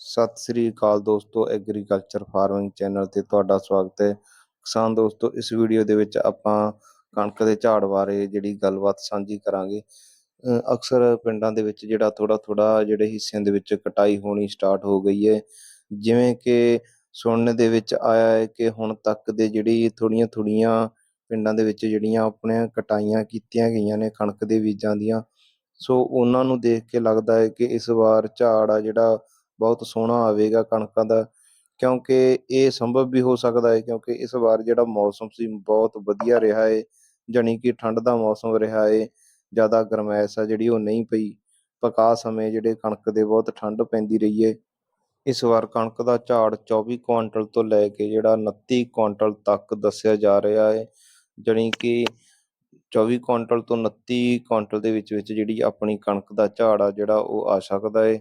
ਸਤਿ ਸ੍ਰੀ ਅਕਾਲ ਦੋਸਤੋ agriculture farming channel ਤੇ ਤੁਹਾਡਾ ਸਵਾਗਤ ਹੈ। ਕਿਸਾਨ ਦੋਸਤੋ, ਇਸ ਵੀਡੀਓ ਦੇ ਵਿੱਚ ਆਪਾਂ ਕਣਕ ਦੇ ਝਾੜ ਬਾਰੇ ਜਿਹੜੀ ਗੱਲਬਾਤ ਸਾਂਝੀ ਕਰਾਂਗੇ। ਅਕਸਰ ਪਿੰਡਾਂ ਦੇ ਵਿੱਚ ਜਿਹੜਾ ਥੋੜਾ ਥੋੜਾ ਜਿਹੜੇ ਹਿੱਸਿਆਂ ਦੇ ਵਿੱਚ ਕਟਾਈ ਹੋਣੀ ਸਟਾਰਟ ਹੋ ਗਈ ਹੈ। ਜਿਵੇਂ ਕਿ ਸੁਣਨ ਦੇ ਵਿੱਚ ਆਇਆ ਹੈ ਕਿ ਹੁਣ ਤੱਕ ਦੇ ਜਿਹੜੀ ਥੋੜੀਆਂ ਥੋੜੀਆਂ ਪਿੰਡਾਂ ਦੇ ਵਿੱਚ ਜਿਹੜੀਆਂ ਆਪਣੇ ਕਟਾਈਆਂ ਕੀਤੀਆਂ ਗਈਆਂ ਨੇ ਕਣਕ ਦੇ ਬੀਜਾਂ ਦੀਆਂ, ਸੋ ਉਹਨਾਂ ਨੂੰ ਦੇਖ ਕੇ ਲੱਗਦਾ ਹੈ ਕਿ ਇਸ ਵਾਰ ਝਾੜ ਆ ਜਿਹੜਾ ਬਹੁਤ ਸੋਹਣਾ ਆਵੇਗਾ ਕਣਕਾਂ ਦਾ, ਕਿਉਂਕਿ ਇਹ ਸੰਭਵ ਵੀ ਹੋ ਸਕਦਾ ਹੈ, ਕਿਉਂਕਿ ਇਸ ਵਾਰ ਜਿਹੜਾ ਮੌਸਮ ਸੀ ਬਹੁਤ ਵਧੀਆ ਰਿਹਾ ਹੈ ਜਾਣੀ ਕਿ ਠੰਡ ਦਾ ਮੌਸਮ ਰਿਹਾ ਹੈ ਜ਼ਿਆਦਾ ਗਰਮੈਸ਼ ਆ ਜਿਹੜੀ ਉਹ ਨਹੀਂ ਪਈ, ਪਕਾ ਸਮੇਂ ਜਿਹੜੇ ਕਣਕ ਦੇ ਬਹੁਤ ਠੰਡ ਪੈਂਦੀ ਰਹੀ ਹੈ ਇਸ ਵਾਰ ਕਣਕ ਦਾ ਝਾੜ 24 ਕੁਇੰਟਲ ਤੋਂ ਲੈ ਕੇ ਜਿਹੜਾ 29 ਕੁਇੰਟਲ ਤੱਕ ਦੱਸਿਆ ਜਾ ਰਿਹਾ ਹੈ ਜਾਣੀ ਕਿ 24 ਕੁਇੰਟਲ ਤੋਂ 29 ਕੁਇੰਟਲ ਦੇ ਵਿੱਚ ਵਿੱਚ ਜਿਹੜੀ ਆਪਣੀ ਕਣਕ ਦਾ ਝਾੜ ਆ ਜਿਹੜਾ ਉਹ ਆ ਸਕਦਾ ਹੈ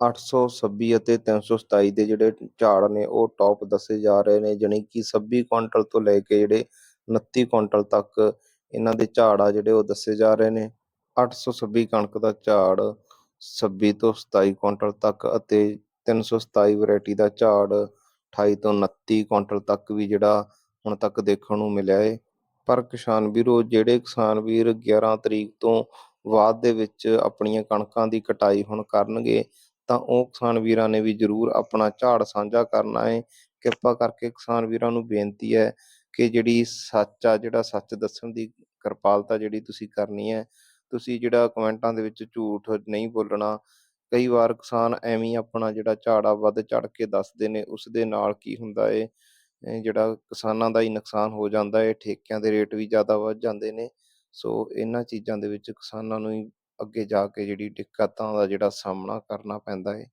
826 ਅਤੇ 327 ਦੇ ਜਿਹੜੇ ਝਾੜ ਨੇ, ਉਹ ਟੌਪ ਦੱਸੇ ਜਾ ਰਹੇ ਨੇ, ਜਾਣੀ ਕਿ 26 ਕੁਇੰਟਲ ਤੋਂ ਲੈ ਕੇ ਜਿਹੜੇ 29 ਕੁਇੰਟਲ ਤੱਕ ਇਹਨਾਂ ਦੇ ਝਾੜ ਆ ਜਿਹੜੇ ਉਹ ਦੱਸੇ ਜਾ ਰਹੇ ਨੇ। 826 ਕਣਕ ਦਾ ਝਾੜ 26 ਤੋਂ 27 ਕੁਇੰਟਲ ਤੱਕ ਅਤੇ 327 ਵੈਰਾਈਟੀ ਦਾ ਝਾੜ 28 ਤੋਂ 29 ਕੁਇੰਟਲ ਤੱਕ ਵੀ ਜਿਹੜਾ ਹੁਣ ਤੱਕ ਦੇਖਣ ਨੂੰ ਮਿਲਿਆ ਹੈ ਪਰ ਕਿਸਾਨ ਵੀਰੋ, ਜਿਹੜੇ ਕਿਸਾਨ ਵੀਰ 11 ਤਰੀਕ ਤੋਂ ਬਾਅਦ ਦੇ ਵਿੱਚ ਆਪਣੀਆਂ ਕਣਕਾਂ ਦੀ ਕਟਾਈ ਹੁਣ ਕਰਨਗੇ ਤਾਂ ਉਹ ਕਿਸਾਨ ਵੀਰਾਂ ਨੇ ਵੀ ਜ਼ਰੂਰ ਆਪਣਾ ਝਾੜ ਸਾਂਝਾ ਕਰਨਾ ਹੈ। ਕਿਰਪਾ ਕਰਕੇ ਕਿਸਾਨ ਵੀਰਾਂ ਨੂੰ ਬੇਨਤੀ ਹੈ ਕਿ ਜਿਹੜੀ ਸੱਚ ਆ, ਜਿਹੜਾ ਸੱਚ ਦੱਸਣ ਦੀ ਕਿਰਪਾਲਤਾ ਜਿਹੜੀ ਤੁਸੀਂ ਕਰਨੀ ਹੈ, ਤੁਸੀਂ ਜਿਹੜਾ ਕਮੈਂਟਾਂ ਦੇ ਵਿੱਚ ਝੂਠ ਨਹੀਂ ਬੋਲਣਾ। ਕਈ ਵਾਰ ਕਿਸਾਨ ਐਵੇਂ ਆਪਣਾ ਜਿਹੜਾ ਝਾੜਾ ਵੱਧ ਚੜ ਕੇ ਦੱਸਦੇ ਨੇ, ਉਸ ਦੇ ਨਾਲ ਕੀ ਹੁੰਦਾ ਏ? ਜਿਹੜਾ ਕਿਸਾਨਾਂ ਦਾ ਹੀ ਨੁਕਸਾਨ ਹੋ ਜਾਂਦਾ ਏ, ਠੇਕਿਆਂ ਦੇ ਰੇਟ ਵੀ ਜ਼ਿਆਦਾ ਵੱਧ ਜਾਂਦੇ ਨੇ। ਸੋ ਇਹਨਾਂ ਚੀਜ਼ਾਂ ਦੇ ਵਿੱਚ ਕਿਸਾਨਾਂ ਨੂੰ ਹੀ ਅੱਗੇ ਜਾ ਕੇ ਜਿਹੜੀ ਦਿੱਕਤਾਂ ਦਾ ਜਿਹੜਾ ਸਾਹਮਣਾ ਕਰਨਾ ਪੈਂਦਾ ਹੈ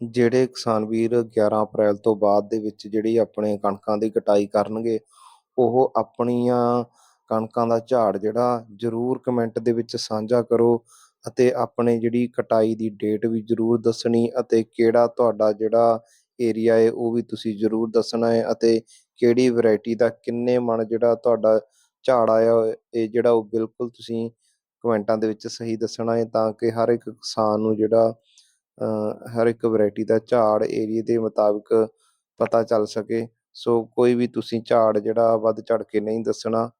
ਜਿਹੜੇ ਕਿਸਾਨ ਵੀਰ 11 ਅਪ੍ਰੈਲ ਤੋਂ ਬਾਅਦ ਦੇ ਵਿੱਚ ਜਿਹੜੀ ਆਪਣੇ ਕਣਕਾਂ ਦੀ ਕਟਾਈ ਕਰਨਗੇ, ਉਹ ਆਪਣੀਆਂ ਕਣਕਾਂ ਦਾ ਝਾੜ ਜਿਹੜਾ ਜ਼ਰੂਰ ਕਮੈਂਟ ਦੇ ਵਿੱਚ ਸਾਂਝਾ ਕਰੋ ਅਤੇ ਆਪਣੇ ਜਿਹੜੀ ਕਟਾਈ ਦੀ ਡੇਟ ਵੀ ਜ਼ਰੂਰ ਦੱਸਣੀ ਅਤੇ ਕਿਹੜਾ ਤੁਹਾਡਾ ਜਿਹੜਾ ਏਰੀਆ ਹੈ ਉਹ ਵੀ ਤੁਸੀਂ ਜ਼ਰੂਰ ਦੱਸਣਾ ਹੈ ਅਤੇ ਕਿਹੜੀ ਵੈਰਾਈਟੀ ਦਾ ਕਿੰਨੇ ਮਣ ਜਿਹੜਾ ਤੁਹਾਡਾ ਝਾੜ ਆਇਆ ਇਹ ਜਿਹੜਾ ਉਹ ਬਿਲਕੁਲ ਤੁਸੀਂ ਕਮੈਂਟਾਂ ਦੇ ਵਿੱਚ ਸਹੀ ਦੱਸਣਾ ਹੈ ਤਾਂ ਕਿ ਹਰ ਇੱਕ ਕਿਸਾਨ ਨੂੰ ਜਿਹੜਾ ਅ, ਹਰ ਇੱਕ ਵੈਰਾਈਟੀ ਦਾ ਝਾੜ ਏਰੀਏ ਦੇ ਮੁਤਾਬਿਕ ਪਤਾ ਚੱਲ ਸਕੇ। ਸੋ ਕੋਈ ਵੀ ਤੁਸੀਂ ਝਾੜ ਜਿਹੜਾ ਵੱਧ ਚੜ ਕੇ ਨਹੀਂ ਦੱਸਣਾ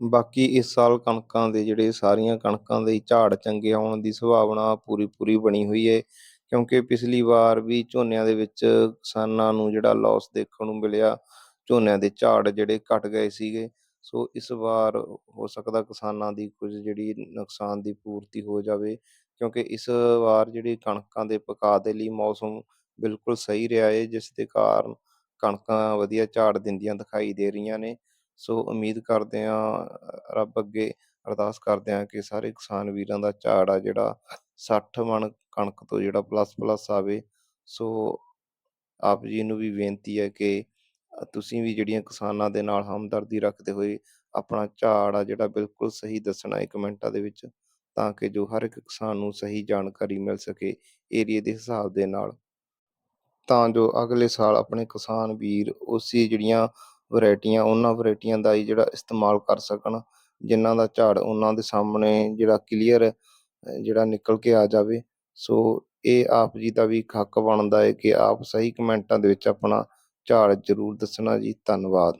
ਬਾਕੀ ਇਸ ਸਾਲ ਕਣਕਾਂ ਦੇ ਜਿਹੜੇ ਸਾਰੀਆਂ ਕਣਕਾਂ ਦੇ ਝਾੜ ਚੰਗੇ ਆਉਣ ਦੀ ਸੰਭਾਵਨਾ ਪੂਰੀ ਪੂਰੀ ਬਣੀ ਹੋਈ ਹੈ। ਕਿਉਂਕਿ ਪਿਛਲੀ ਵਾਰ ਵੀ ਝੋਨਿਆਂ ਦੇ ਵਿੱਚ ਕਿਸਾਨਾਂ ਨੂੰ ਜਿਹੜਾ ਲਾਸ ਦੇਖਣ ਨੂੰ ਮਿਲਿਆ ਝੋਨਿਆਂ ਦੇ ਝਾੜ ਜਿਹੜੇ ਘਟ ਗਏ ਸੀਗੇ। ਸੋ ਇਸ ਵਾਰ ਹੋ ਸਕਦਾ ਕਿਸਾਨਾਂ ਦੀ ਕੁਝ ਜਿਹੜੀ ਨੁਕਸਾਨ ਦੀ ਪੂਰਤੀ ਹੋ ਜਾਵੇ, ਕਿਉਂਕਿ ਇਸ ਵਾਰ ਜਿਹੜੀ ਕਣਕਾਂ ਦੇ ਪਕਾ ਦੇ ਲਈ ਮੌਸਮ ਬਿਲਕੁਲ ਸਹੀ ਰਿਹਾ ਹੈ ਜਿਸ ਦੇ ਕਾਰਨ ਕਣਕਾਂ ਵਧੀਆ ਝਾੜ ਦਿੰਦੀਆਂ ਦਿਖਾਈ ਦੇ ਰਹੀਆਂ ਨੇ। ਸੋ ਉਮੀਦ ਕਰਦੇ ਹਾਂ, ਰੱਬ ਅੱਗੇ ਅਰਦਾਸ ਕਰਦੇ ਹਾਂ ਕਿ ਸਾਰੇ ਕਿਸਾਨ ਵੀਰਾਂ ਦਾ ਝਾੜ ਆ ਜਿਹੜਾ 60 ਮਣ ਕਣਕ ਤੋਂ ਜਿਹੜਾ ਪਲੱਸ ਪਲੱਸ ਆਵੇ। ਸੋ ਆਪ ਜੀ ਨੂੰ ਵੀ ਬੇਨਤੀ ਹੈ ਕਿ ਅ, ਤੁਸੀਂ ਵੀ ਜਿਹੜੀਆਂ ਕਿਸਾਨਾਂ ਦੇ ਨਾਲ ਹਮਦਰਦੀ ਰੱਖਦੇ ਹੋਏ ਆਪਣਾ ਝਾੜ ਆ ਜਿਹੜਾ ਬਿਲਕੁਲ ਸਹੀ ਦੱਸਣਾ ਹੈ ਕਮੈਂਟਾਂ ਦੇ ਵਿੱਚ ਤਾਂ ਕਿ ਜੋ ਹਰ ਇੱਕ ਕਿਸਾਨ ਨੂੰ ਸਹੀ ਜਾਣਕਾਰੀ ਮਿਲ ਸਕੇ ਏਰੀਏ ਦੇ ਹਿਸਾਬ ਦੇ ਨਾਲ। ਤਾਂ ਜੋ ਅਗਲੇ ਸਾਲ ਆਪਣੇ ਕਿਸਾਨ ਵੀਰ ਉਸੇ ਜਿਹੜੀਆਂ ਵੈਰਾਈਟੀਆਂ ਉਹਨਾਂ ਵੈਰਾਈਟੀਆਂ ਦਾ ਹੀ ਜਿਹੜਾ ਇਸਤੇਮਾਲ ਕਰ ਸਕਣ ਜਿਨ੍ਹਾਂ ਦਾ ਝਾੜ ਉਹਨਾਂ ਦੇ ਸਾਹਮਣੇ ਜਿਹੜਾ ਕਲੀਅਰ ਜਿਹੜਾ ਨਿਕਲ ਕੇ ਆ ਜਾਵੇ। ਸੋ ਇਹ ਆਪ ਜੀ ਦਾ ਵੀ ਇੱਕ ਹੱਕ ਬਣਦਾ ਹੈ ਕਿ ਆਪ ਸਹੀ ਕਮੈਂਟਾਂ ਦੇ ਵਿੱਚ ਆਪਣਾ ਝਾੜ ਜ਼ਰੂਰ ਦੱਸਣਾ ਜੀ ਧੰਨਵਾਦ।